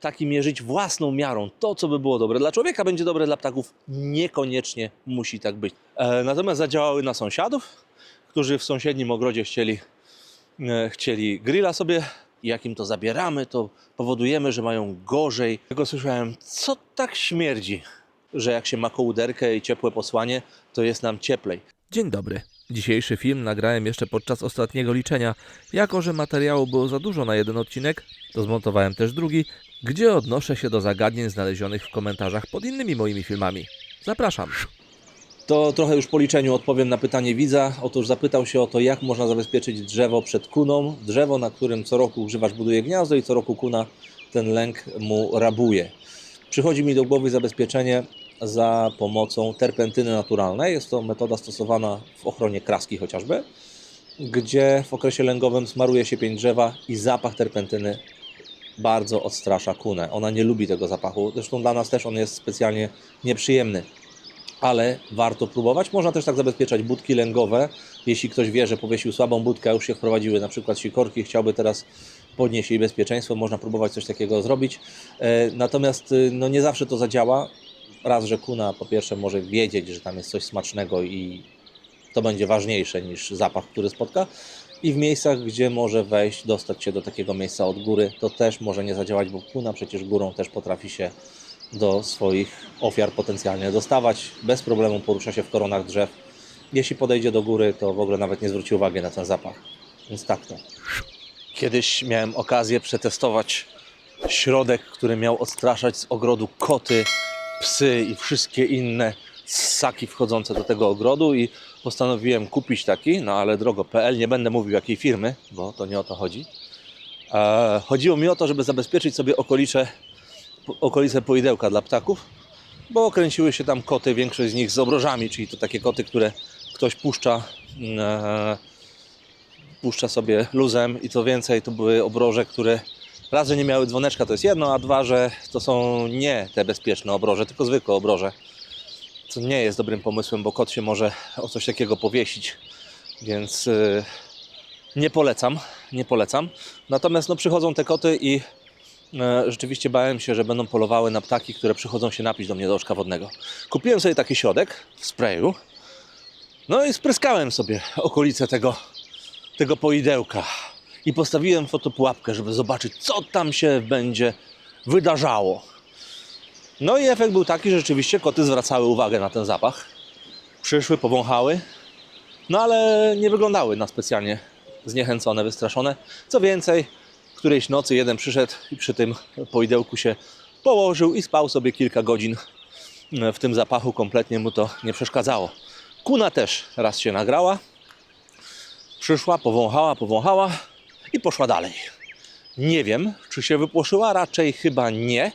Taki mierzyć własną miarą. To, co by było dobre dla człowieka, będzie dobre dla ptaków. Niekoniecznie musi tak być. E, natomiast zadziałały na sąsiadów, którzy w sąsiednim ogrodzie chcieli, e, chcieli grilla sobie. Jak im to zabieramy, to powodujemy, że mają gorzej. Tylko słyszałem, co tak śmierdzi, że jak się ma kołderkę i ciepłe posłanie, to jest nam cieplej. Dzień dobry. Dzisiejszy film nagrałem jeszcze podczas ostatniego liczenia. Jako, że materiału było za dużo na jeden odcinek, to zmontowałem też drugi, gdzie odnoszę się do zagadnień znalezionych w komentarzach pod innymi moimi filmami. Zapraszam. To trochę już po liczeniu odpowiem na pytanie widza. Otóż zapytał się o to, jak można zabezpieczyć drzewo przed kuną. Drzewo, na którym co roku grzywacz buduje gniazdo i co roku kuna ten lęk mu rabuje. Przychodzi mi do głowy zabezpieczenie za pomocą terpentyny naturalnej. Jest to metoda stosowana w ochronie kraski chociażby, gdzie w okresie lęgowym smaruje się pień drzewa i zapach terpentyny bardzo odstrasza kunę. Ona nie lubi tego zapachu. Zresztą dla nas też on jest specjalnie nieprzyjemny ale warto próbować. Można też tak zabezpieczać budki lęgowe. Jeśli ktoś wie, że powiesił słabą budkę, a już się wprowadziły na przykład sikorki, chciałby teraz podnieść jej bezpieczeństwo, można próbować coś takiego zrobić. E, Natomiast y, no, nie zawsze to zadziała. Raz, że kuna po pierwsze może wiedzieć, że tam jest coś smacznego i to będzie ważniejsze niż zapach, który spotka. I w miejscach, gdzie może wejść, dostać się do takiego miejsca od góry, to też może nie zadziałać, bo kuna przecież górą też potrafi się do swoich ofiar potencjalnie dostawać. Bez problemu porusza się w koronach drzew. Jeśli podejdzie do góry, to w ogóle nawet nie zwróci uwagi na ten zapach. Więc tak to. Kiedyś miałem okazję przetestować środek, który miał odstraszać z ogrodu koty, psy i wszystkie inne ssaki wchodzące do tego ogrodu i postanowiłem kupić taki, no ale drogo.pl, nie będę mówił jakiej firmy, bo to nie o to chodzi. E, chodziło mi o to, żeby zabezpieczyć sobie okolicze okolice poidełka dla ptaków, bo kręciły się tam koty, większość z nich z obrożami, czyli to takie koty, które ktoś puszcza, e, puszcza sobie luzem i co więcej, to były obroże, które raz, że nie miały dzwoneczka, to jest jedno, a dwa, że to są nie te bezpieczne obroże, tylko zwykłe obroże, co nie jest dobrym pomysłem, bo kot się może o coś takiego powiesić, więc e, nie polecam, nie polecam. Natomiast no, przychodzą te koty i E, rzeczywiście bałem się, że będą polowały na ptaki, które przychodzą się napić do mnie do oczka wodnego. Kupiłem sobie taki środek w sprayu. No i spryskałem sobie okolice tego, tego poidełka. I postawiłem fotopułapkę, żeby zobaczyć, co tam się będzie wydarzało. No i efekt był taki, że rzeczywiście koty zwracały uwagę na ten zapach. Przyszły, powąchały. No ale nie wyglądały na specjalnie zniechęcone, wystraszone. Co więcej, którejś nocy jeden przyszedł i przy tym poidełku się położył i spał sobie kilka godzin w tym zapachu. Kompletnie mu to nie przeszkadzało. Kuna też raz się nagrała. Przyszła, powąchała, powąchała i poszła dalej. Nie wiem, czy się wypłoszyła, raczej chyba nie.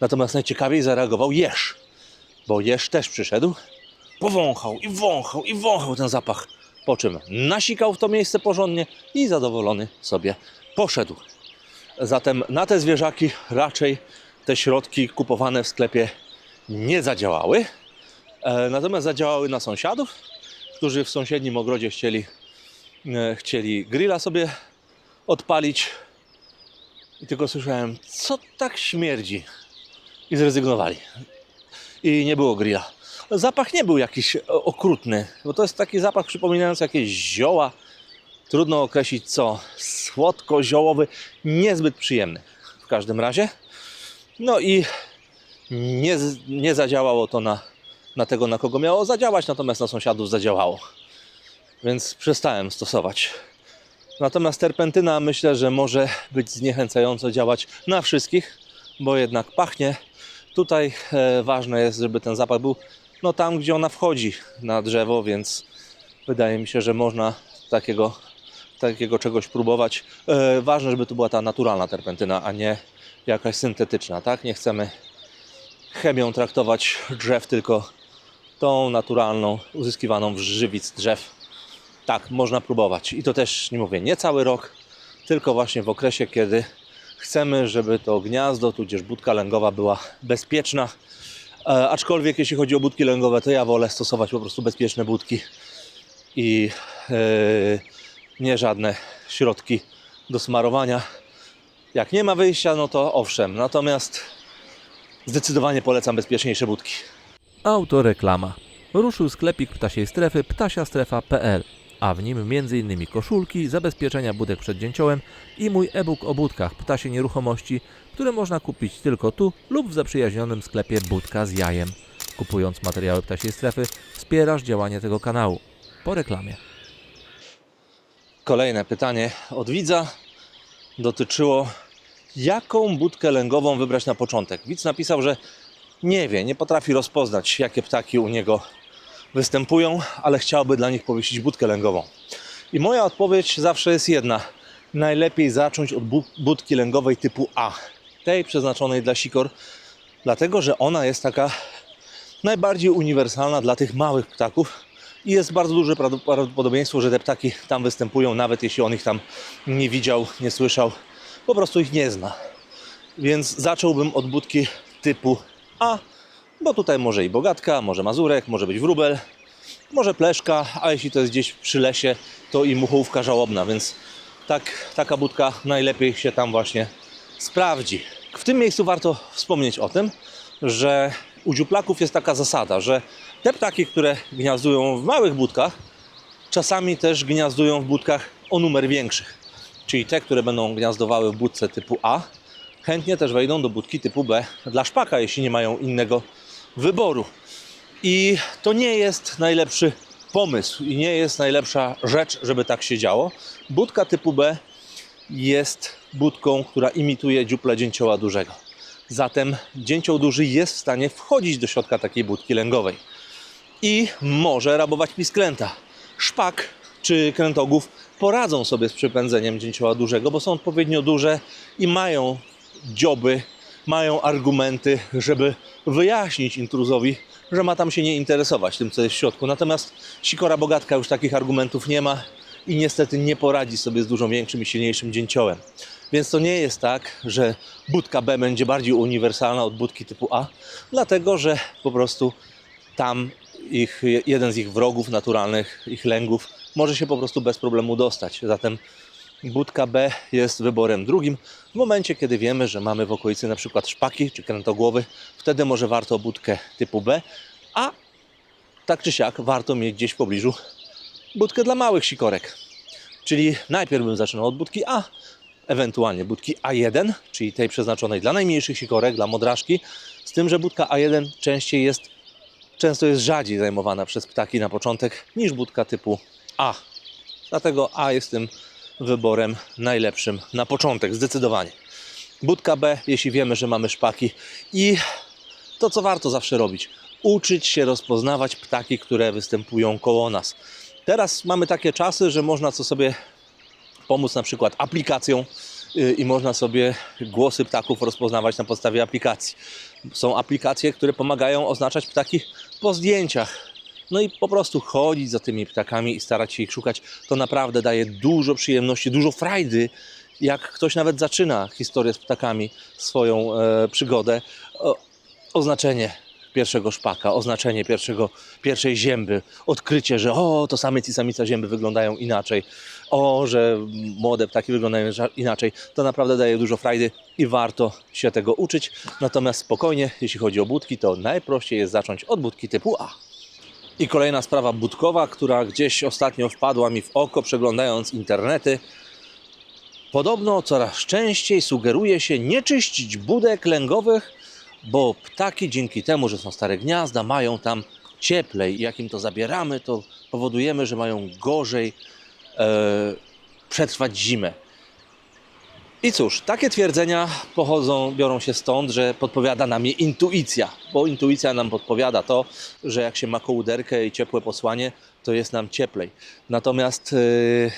Natomiast najciekawiej zareagował jeż, bo jeż też przyszedł, powąchał i wąchał i wąchał ten zapach. Po czym nasikał w to miejsce porządnie i zadowolony sobie poszedł. Zatem na te zwierzaki raczej te środki kupowane w sklepie nie zadziałały. E, Natomiast zadziałały na sąsiadów, którzy w sąsiednim ogrodzie chcieli, e, chcieli grilla sobie odpalić. I tylko słyszałem, co tak śmierdzi. I zrezygnowali. I nie było grilla. Zapach nie był jakiś e, okrutny, bo to jest taki zapach przypominający jakieś zioła, trudno określić co, słodko-ziołowy, niezbyt przyjemny w każdym razie. No i nie, nie zadziałało to na, na tego, na kogo miało zadziałać, natomiast na sąsiadów zadziałało. Więc przestałem stosować. Natomiast terpentyna myślę, że może być zniechęcająco działać na wszystkich, bo jednak pachnie. Tutaj e, ważne jest, żeby ten zapach był no, tam, gdzie ona wchodzi na drzewo, więc wydaje mi się, że można takiego takiego czegoś próbować. E, ważne, żeby to była ta naturalna terpentyna, a nie jakaś syntetyczna, tak? Nie chcemy chemią traktować drzew, tylko tą naturalną, uzyskiwaną z żywic drzew. Tak, można próbować. I to też, nie mówię, nie cały rok, tylko właśnie w okresie, kiedy chcemy, żeby to gniazdo, tudzież budka lęgowa była bezpieczna. E, aczkolwiek jeśli chodzi o budki lęgowe, to ja wolę stosować po prostu bezpieczne budki i e, nie żadne środki do smarowania. Jak nie ma wyjścia, no to owszem. Natomiast zdecydowanie polecam bezpieczniejsze budki. Autoreklama. Ruszył sklepik ptasiej strefy ptasiastrefa.pl, a w nim m.in. koszulki, zabezpieczenia budek przed dzięciołem i mój e-book o budkach ptasie nieruchomości, które można kupić tylko tu lub w zaprzyjaźnionym sklepie Budka z jajem. Kupując materiały ptasiej strefy, wspierasz działanie tego kanału. Po reklamie. Kolejne pytanie od widza dotyczyło, jaką budkę lęgową wybrać na początek. Widz napisał, że nie wie, nie potrafi rozpoznać, jakie ptaki u niego występują, ale chciałby dla nich powiesić budkę lęgową. I moja odpowiedź zawsze jest jedna. Najlepiej zacząć od bu- budki lęgowej typu A, tej przeznaczonej dla sikor, dlatego że ona jest taka najbardziej uniwersalna dla tych małych ptaków i jest bardzo duże prawd- prawdopodobieństwo, że te ptaki tam występują, nawet jeśli on ich tam nie widział, nie słyszał, po prostu ich nie zna. Więc zacząłbym od budki typu A, bo tutaj może i bogatka, może mazurek, może być wróbel, może pleszka, a jeśli to jest gdzieś przy lesie, to i muchówka żałobna, więc tak, taka budka najlepiej się tam właśnie sprawdzi. W tym miejscu warto wspomnieć o tym, że u dziuplaków jest taka zasada, że te ptaki, które gniazdują w małych budkach, czasami też gniazdują w budkach o numer większych. Czyli te, które będą gniazdowały w budce typu A, chętnie też wejdą do budki typu B dla szpaka, jeśli nie mają innego wyboru. I to nie jest najlepszy pomysł i nie jest najlepsza rzecz, żeby tak się działo. Budka typu B jest budką, która imituje dziuplę dzięcioła dużego. Zatem dzięcioł duży jest w stanie wchodzić do środka takiej budki lęgowej i może rabować pisklęta. Szpak czy krętogłów poradzą sobie z przypędzeniem dzięcioła dużego, bo są odpowiednio duże i mają dzioby, mają argumenty, żeby wyjaśnić intruzowi, że ma tam się nie interesować tym, co jest w środku. Natomiast sikora bogatka już takich argumentów nie ma i niestety nie poradzi sobie z dużo większym i silniejszym dzięciołem. Więc to nie jest tak, że budka B będzie bardziej uniwersalna od budki typu A, dlatego że po prostu tam ich, jeden z ich wrogów naturalnych, ich lęgów, może się po prostu bez problemu dostać. Zatem budka B jest wyborem drugim. W momencie, kiedy wiemy, że mamy w okolicy na przykład szpaki czy krętogłowy, wtedy może warto budkę typu B, a tak czy siak warto mieć gdzieś w pobliżu budkę dla małych sikorek. Czyli najpierw bym zaczynał od budki A, ewentualnie budki A1, czyli tej przeznaczonej dla najmniejszych sikorek, dla modraszki, z tym, że budka A1 częściej jest często jest rzadziej zajmowana przez ptaki na początek niż budka typu A. Dlatego A jest tym wyborem najlepszym na początek, zdecydowanie. Budka B, jeśli wiemy, że mamy szpaki i to, co warto zawsze robić, uczyć się rozpoznawać ptaki, które występują koło nas. Teraz mamy takie czasy, że można co sobie pomóc na przykład aplikacją y, i można sobie głosy ptaków rozpoznawać na podstawie aplikacji. Są aplikacje, które pomagają oznaczać ptaki po zdjęciach. No i po prostu chodzić za tymi ptakami i starać się ich szukać, to naprawdę daje dużo przyjemności, dużo frajdy. Jak ktoś nawet zaczyna historię z ptakami, swoją e, przygodę, o, oznaczenie pierwszego szpaka, oznaczenie pierwszego, pierwszej zięby, odkrycie, że o, to samiec i samica zięby wyglądają inaczej, o, że młode ptaki wyglądają inaczej, to naprawdę daje dużo frajdy i warto się tego uczyć. Natomiast spokojnie, jeśli chodzi o budki, to najprościej jest zacząć od budki typu A. I kolejna sprawa budkowa, która gdzieś ostatnio wpadła mi w oko, przeglądając internety. Podobno coraz częściej sugeruje się nie czyścić budek lęgowych, bo ptaki dzięki temu, że są stare gniazda, mają tam cieplej. Jak im to zabieramy, to powodujemy, że mają gorzej e, przetrwać zimę. I cóż, takie twierdzenia pochodzą, biorą się stąd, że podpowiada nam je intuicja, bo intuicja nam podpowiada to, że jak się ma kołderkę i ciepłe posłanie, to jest nam cieplej. Natomiast yy,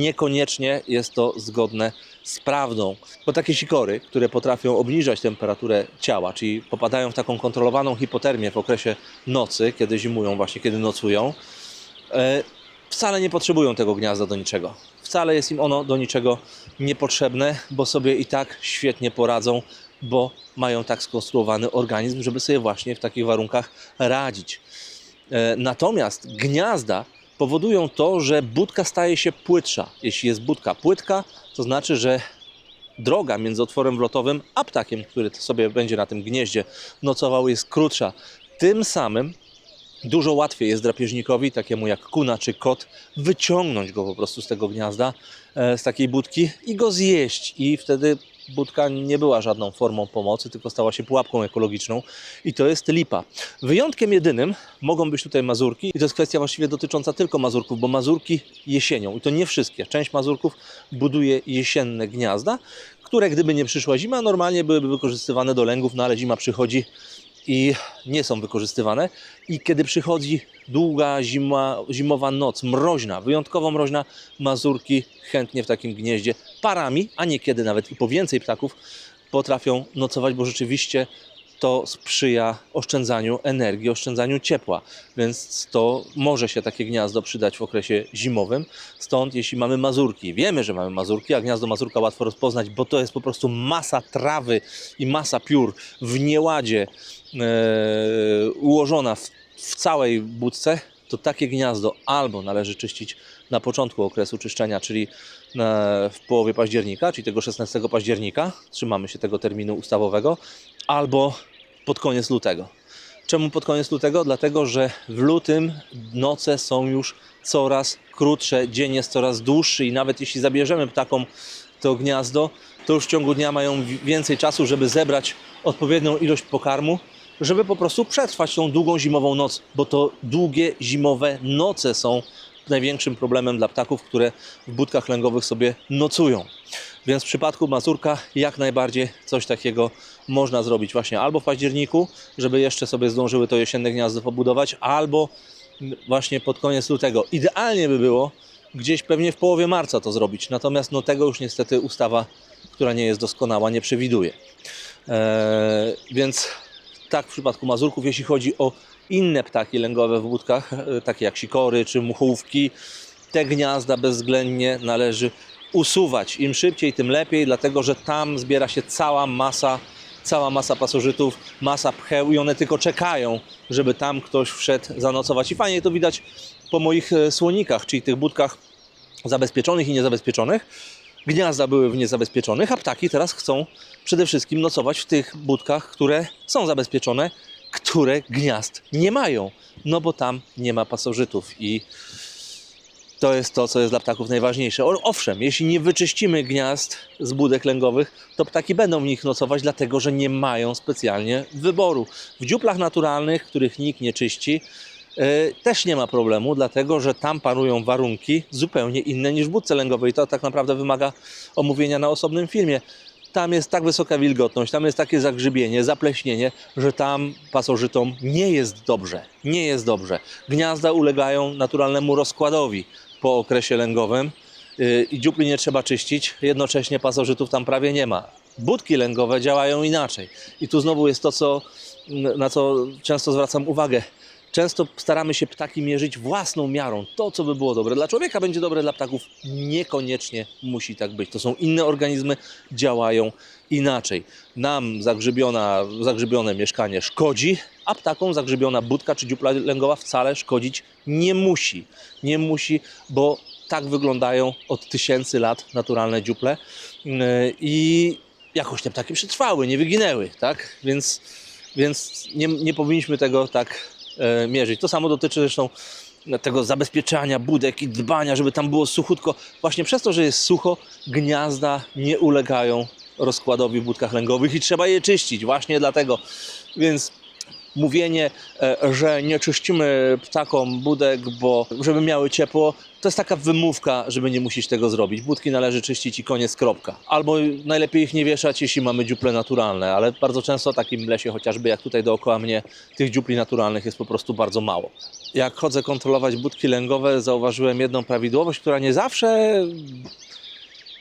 niekoniecznie jest to zgodne z prawdą, bo takie sikory, które potrafią obniżać temperaturę ciała, czyli popadają w taką kontrolowaną hipotermię w okresie nocy, kiedy zimują, właśnie kiedy nocują, e, wcale nie potrzebują tego gniazda do niczego. Wcale jest im ono do niczego niepotrzebne, bo sobie i tak świetnie poradzą, bo mają tak skonstruowany organizm, żeby sobie właśnie w takich warunkach radzić. E, Natomiast gniazda powodują to, że budka staje się płytsza. Jeśli jest budka płytka, to znaczy, że droga między otworem wlotowym a ptakiem, który sobie będzie na tym gnieździe nocował, jest krótsza. Tym samym dużo łatwiej jest drapieżnikowi, takiemu jak kuna czy kot, wyciągnąć go po prostu z tego gniazda, e, z takiej budki i go zjeść. I wtedy budka nie była żadną formą pomocy, tylko stała się pułapką ekologiczną i to jest lipa. Wyjątkiem jedynym mogą być tutaj mazurki i to jest kwestia właściwie dotycząca tylko mazurków, bo mazurki jesienią i to nie wszystkie. Część mazurków buduje jesienne gniazda, które gdyby nie przyszła zima, normalnie byłyby wykorzystywane do lęgów, no ale zima przychodzi i nie są wykorzystywane. I kiedy przychodzi długa zima, zimowa noc, mroźna, wyjątkowo mroźna, mazurki chętnie w takim gnieździe parami, a niekiedy nawet i po więcej ptaków potrafią nocować, bo rzeczywiście to sprzyja oszczędzaniu energii, oszczędzaniu ciepła, więc to może się takie gniazdo przydać w okresie zimowym. Stąd jeśli mamy mazurki, wiemy, że mamy mazurki, a gniazdo mazurka łatwo rozpoznać, bo to jest po prostu masa trawy i masa piór w nieładzie e, ułożona w, w całej budce, to takie gniazdo albo należy czyścić na początku okresu czyszczenia, czyli na, w połowie października, czyli tego 16 października, trzymamy się tego terminu ustawowego, albo pod koniec lutego. Czemu pod koniec lutego? Dlatego, że w lutym noce są już coraz krótsze, dzień jest coraz dłuższy i nawet jeśli zabierzemy ptakom to gniazdo, to już w ciągu dnia mają wi- więcej czasu, żeby zebrać odpowiednią ilość pokarmu, żeby po prostu przetrwać tą długą zimową noc, bo to długie zimowe noce są największym problemem dla ptaków, które w budkach lęgowych sobie nocują. Więc w przypadku Mazurka jak najbardziej coś takiego można zrobić właśnie albo w październiku, żeby jeszcze sobie zdążyły to jesienne gniazdo pobudować, albo właśnie pod koniec lutego. Idealnie by było gdzieś pewnie w połowie marca to zrobić, natomiast no tego już niestety ustawa, która nie jest doskonała, nie przewiduje. Eee, więc tak w przypadku mazurków, jeśli chodzi o inne ptaki lęgowe w budkach, e, takie jak sikory czy muchówki, te gniazda bezwzględnie należy usuwać. Im szybciej, tym lepiej, dlatego że tam zbiera się cała masa, cała masa pasożytów, masa pcheł i one tylko czekają, żeby tam ktoś wszedł zanocować. I fajnie to widać po moich e, słonikach, czyli tych budkach zabezpieczonych i niezabezpieczonych. Gniazda były w niezabezpieczonych, a ptaki teraz chcą przede wszystkim nocować w tych budkach, które są zabezpieczone, które gniazd nie mają, no bo tam nie ma pasożytów i to jest to, co jest dla ptaków najważniejsze. Owszem, jeśli nie wyczyścimy gniazd z budek lęgowych, to ptaki będą w nich nocować, dlatego że nie mają specjalnie wyboru. W dziuplach naturalnych, których nikt nie czyści, też nie ma problemu, dlatego że tam panują warunki zupełnie inne niż w budce lęgowej. To tak naprawdę wymaga omówienia na osobnym filmie. Tam jest tak wysoka wilgotność, tam jest takie zagrzybienie, zapleśnienie, że tam pasożytom nie jest dobrze. Nie jest dobrze. Gniazda ulegają naturalnemu rozkładowi po okresie lęgowym yy, i dziupli nie trzeba czyścić, jednocześnie pasożytów tam prawie nie ma. Budki lęgowe działają inaczej. I tu znowu jest to, co, na co często zwracam uwagę. Często staramy się ptaki mierzyć własną miarą. To, co by było dobre dla człowieka, będzie dobre dla ptaków. Niekoniecznie musi tak być. To są inne organizmy, działają inaczej. Nam zagrzybiona, zagrzybione mieszkanie szkodzi, a ptakom zagrzybiona budka czy dziupla lęgowa wcale szkodzić nie musi. Nie musi, bo tak wyglądają od tysięcy lat naturalne dziuple Yy, i jakoś te ptaki przetrwały, nie wyginęły, tak? Więc, więc nie, nie powinniśmy tego tak mierzyć. To samo dotyczy zresztą tego zabezpieczania budek i dbania, żeby tam było suchutko. Właśnie przez to, że jest sucho, gniazda nie ulegają rozkładowi w budkach lęgowych i trzeba je czyścić. Właśnie dlatego. Więc mówienie, e, że nie czyścimy ptakom budek, bo żeby miały ciepło, to jest taka wymówka, żeby nie musieć tego zrobić. Budki należy czyścić i koniec, kropka. Albo najlepiej ich nie wieszać, jeśli mamy dziuple naturalne, ale bardzo często w takim lesie, chociażby jak tutaj dookoła mnie, tych dziupli naturalnych jest po prostu bardzo mało. Jak chodzę kontrolować budki lęgowe, zauważyłem jedną prawidłowość, która nie zawsze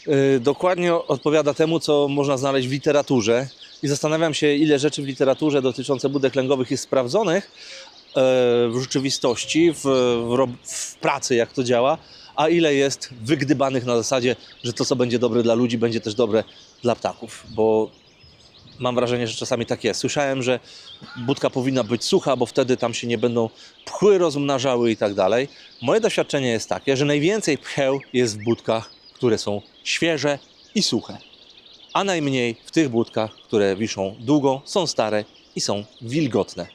y, dokładnie odpowiada temu, co można znaleźć w literaturze. I zastanawiam się, ile rzeczy w literaturze dotyczące budek lęgowych jest sprawdzonych e, w rzeczywistości, w, w, w pracy, jak to działa, a ile jest wygdybanych na zasadzie, że to, co będzie dobre dla ludzi, będzie też dobre dla ptaków. Bo mam wrażenie, że czasami tak jest. Słyszałem, że budka powinna być sucha, bo wtedy tam się nie będą pchły rozmnażały i tak dalej. Moje doświadczenie jest takie, że najwięcej pcheł jest w budkach, które są świeże i suche. A najmniej w tych budkach, które wiszą długo, są stare i są wilgotne.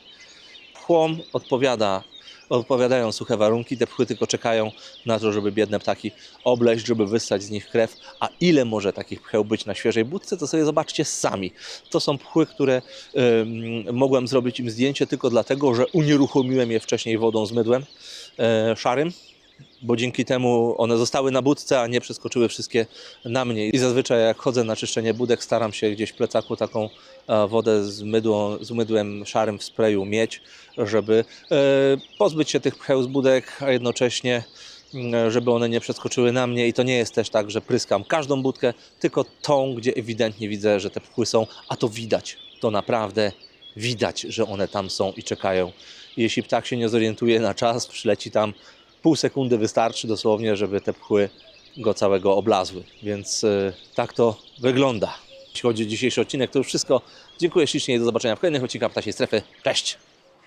Pchłom odpowiada, odpowiadają suche warunki, te pchły tylko czekają na to, żeby biedne ptaki obleść, żeby wyssać z nich krew. A ile może takich pcheł być na świeżej budce, to sobie zobaczcie sami. To są pchły, które mogłem zrobić im zdjęcie tylko dlatego, że unieruchomiłem je wcześniej wodą z mydłem e, szarym, bo dzięki temu one zostały na budce, a nie przeskoczyły wszystkie na mnie. I zazwyczaj jak chodzę na czyszczenie budek, staram się gdzieś w plecaku taką e, wodę z, mydło, z mydłem szarym w sprayu mieć, żeby e, pozbyć się tych pcheł z budek, a jednocześnie mm, żeby one nie przeskoczyły na mnie i to nie jest też tak, że pryskam każdą budkę, tylko tą, gdzie ewidentnie widzę, że te pchły są, a to widać, to naprawdę widać, że one tam są i czekają. Jeśli ptak się nie zorientuje na czas, przyleci tam pół sekundy wystarczy dosłownie, żeby te pchły go całego oblazły. Więc y, tak to wygląda. Jeśli chodzi o dzisiejszy odcinek, to już wszystko. Dziękuję ślicznie i do zobaczenia w kolejnych odcinkach Ptasiej Strefy. Cześć!